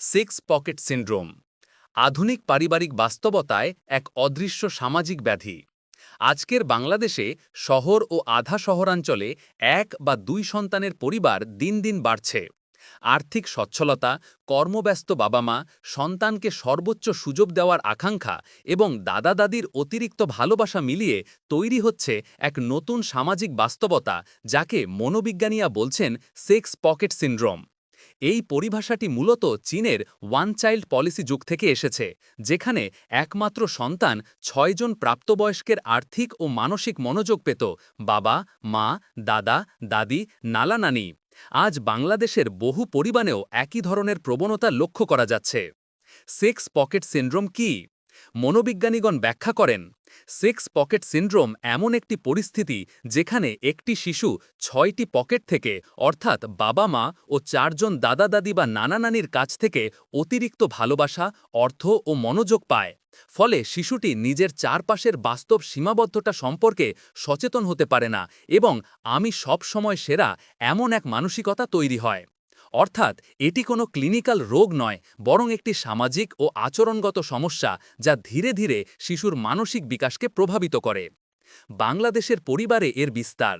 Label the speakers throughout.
Speaker 1: Six pocket syndrome, আধুনিক পারিবারিক বাস্তবতায় এক অদৃশ্য সামাজিক ব্যাধি। আজকের বাংলাদেশে শহর ও আধা শহরাঞ্চলে এক বা দুই সন্তানের পরিবার দিন দিন বাড়ছে। আর্থিক সচ্ছলতা, কর্মব্যস্ত বাবা মা সন্তানকে সর্বোচ্চ সুযোগ দেওয়ার আকাঙ্ক্ষা এবং দাদা দাদির অতিরিক্ত ভালোবাসা মিলিয়ে তৈরি হচ্ছে এক নতুন সামাজিক বাস্তবতা, যাকে মনোবিজ্ঞানীরা বলছেন সেক্স পকেট সিন্ড্রোম। এই পরিভাষাটি মূলত চীনের ওয়ান চাইল্ড পলিসি যুগ থেকে এসেছে, যেখানে একমাত্র সন্তান ছয়জন প্রাপ্তবয়স্কের আর্থিক ও মানসিক মনোযোগ পেত, বাবা, মা, দাদা, দাদি, নালা নানি। আজ বাংলাদেশের বহু পরিবারেও একই ধরনের প্রবণতা লক্ষ্য করা যাচ্ছে। সেক্স পকেট সিন্ড্রোম কি? মনোবিজ্ঞানীগণ ব্যাখ্যা করেন, সেক্স পকেট সিন্ড্রোম এমন একটি পরিস্থিতি যেখানে একটি শিশু ছয়টি পকেট থেকে, অর্থাৎ বাবা মা ও চারজন দাদা দাদি বা নানা নানির কাছ থেকে অতিরিক্ত ভালোবাসা, অর্থ ও মনোযোগ পায়। ফলে শিশুটি নিজের চারপাশের বাস্তব সীমাবদ্ধতা সম্পর্কে সচেতন হতে পারে না এবং আমি সব সময় সেরা এমন এক মানসিকতা তৈরি হয়। অর্থাৎ এটি কোনো ক্লিনিক্যাল রোগ নয়, বরং একটি সামাজিক ও আচরণগত সমস্যা যা ধীরে ধীরে শিশুর মানসিক বিকাশকে প্রভাবিত করে। বাংলাদেশের পরিবারে এর বিস্তার।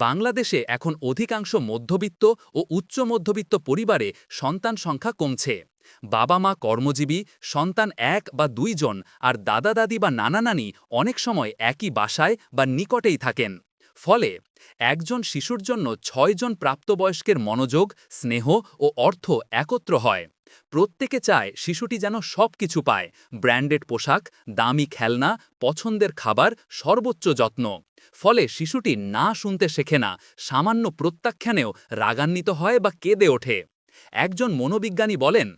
Speaker 1: বাংলাদেশে এখন অধিকাংশ মধ্যবিত্ত ও উচ্চ মধ্যবিত্ত পরিবারে সন্তান সংখ্যা কমছে। বাবা মা কর্মজীবী, সন্তান এক বা দুইজন আর দাদা দাদি বা নানা নানি অনেক সময় একই বাসায় বা নিকটেই থাকেন। ফলে একজন শিশুর জন্য ছয়জন প্রাপ্তবয়স্কের মনোযোগ, স্নেহ ও অর্থ একত্র হয়। প্রত্যেকে চায় শিশুটি যেন সব কিছু পায়, ব্র্যান্ডেড পোশাক, দামি খেলনা, পছন্দের খাবার, সর্বোচ্চ যত্ন। ফলে শিশুটি না শুনতে শেখে না, সামান্য প্রত্যাখ্যানেও রাগান্বিত হয় বা কেঁদে ওঠে। একজন মনোবিজ্ঞানী বলেন,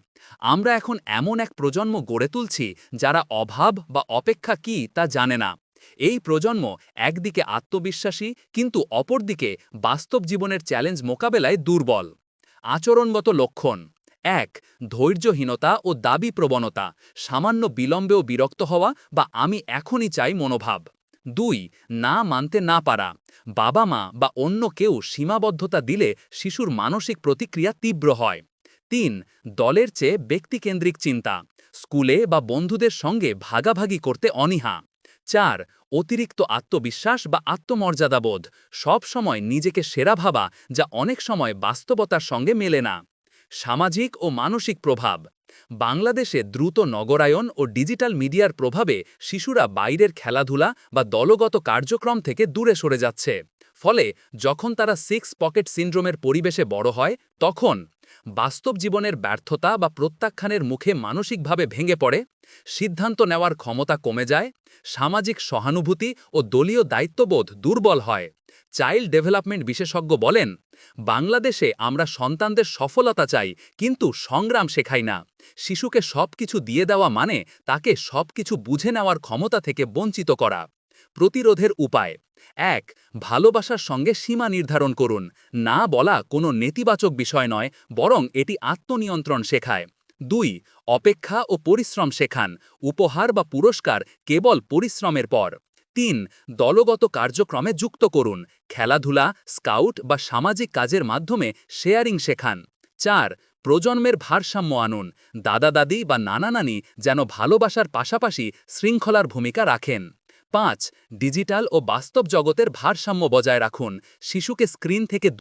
Speaker 1: আমরা এখন এমন এক প্রজন্ম গড়ে তুলছি যারা অভাব বা অপেক্ষা কি তা জানে না। এই প্রজন্ম একদিকে আত্মবিশ্বাসী, কিন্তু অপরদিকে বাস্তব জীবনের চ্যালেঞ্জ মোকাবেলায় দুর্বল। আচরণগত লক্ষণ। এক, ধৈর্যহীনতা ও দাবি প্রবণতা, সামান্য বিলম্বেও বিরক্ত হওয়া বা আমি এখনই চাই মনোভাব। দুই, না মানতে না পারা বাবা মা বা অন্য কেউ সীমাবদ্ধতা দিলে শিশুর মানসিক প্রতিক্রিয়া তীব্র হয়। তিন, দলের চেয়ে ব্যক্তিকেন্দ্রিক চিন্তা, স্কুলে বা বন্ধুদের সঙ্গে ভাগাভাগি করতে অনীহা। চার, অতিরিক্ত আত্মবিশ্বাস বা আত্মমর্যাদাবোধ। সব সময় নিজেকে সেরা ভাবা, যা অনেক সময় বাস্তবতার সঙ্গে মেলে না। সামাজিক ও মানসিক প্রভাব। বাংলাদেশে দ্রুত নগরায়ন ও ডিজিটাল মিডিয়ার প্রভাবে শিশুরা বাইরের খেলাধুলা বা দলগত কার্যক্রম থেকে দূরে সরে যাচ্ছে। ফলে যখন তারা সিক্স পকেট সিন্ড্রোমের পরিবেশে বড় হয়, তখন বাস্তব জীবনের ব্যর্থতা বা প্রত্যাখ্যানের মুখে মানসিকভাবে ভেঙে পড়ে, সিদ্ধান্ত নেওয়ার ক্ষমতা কমে যায়, সামাজিক সহানুভূতি ও দলীয় দায়িত্ববোধ দুর্বল হয়। চাইল্ড ডেভেলপমেন্ট বিশেষজ্ঞ বলেন, বাংলাদেশে আমরা সন্তানদের সফলতা চাই, কিন্তু সংগ্রাম শেখাই না। শিশুকে সব কিছু দিয়ে দেওয়া মানে তাকে সব কিছু বুঝে নেওয়ার ক্ষমতা থেকে বঞ্চিত করা। প্রতিরোধের উপায়। এক, ভালোবাসার সঙ্গে সীমা নির্ধারণ করুন। না বলা কোনো নেতিবাচক বিষয় নয়, বরং এটি আত্মনিয়ন্ত্রণ শেখায়। দুই, অপেক্ষা ও পরিশ্রম শেখান। উপহার বা পুরস্কার কেবল পরিশ্রমের পর। তিন, দলগত কার্যক্রমে যুক্ত করুন। খেলাধুলা, স্কাউট বা সামাজিক কাজের মাধ্যমে শেয়ারিং শেখান। চার, প্রজন্মের ভারসাম্য আনুন। দাদা দাদি বা নানা নানি যেন ভালোবাসার পাশাপাশি শৃঙ্খলার ভূমিকা রাখেন। পাঁচ ডিজিটাল ও বাস্তব জগতের ভারসাম্য বজায় রাখুন। শিশুকে স্ক্রিন থেকে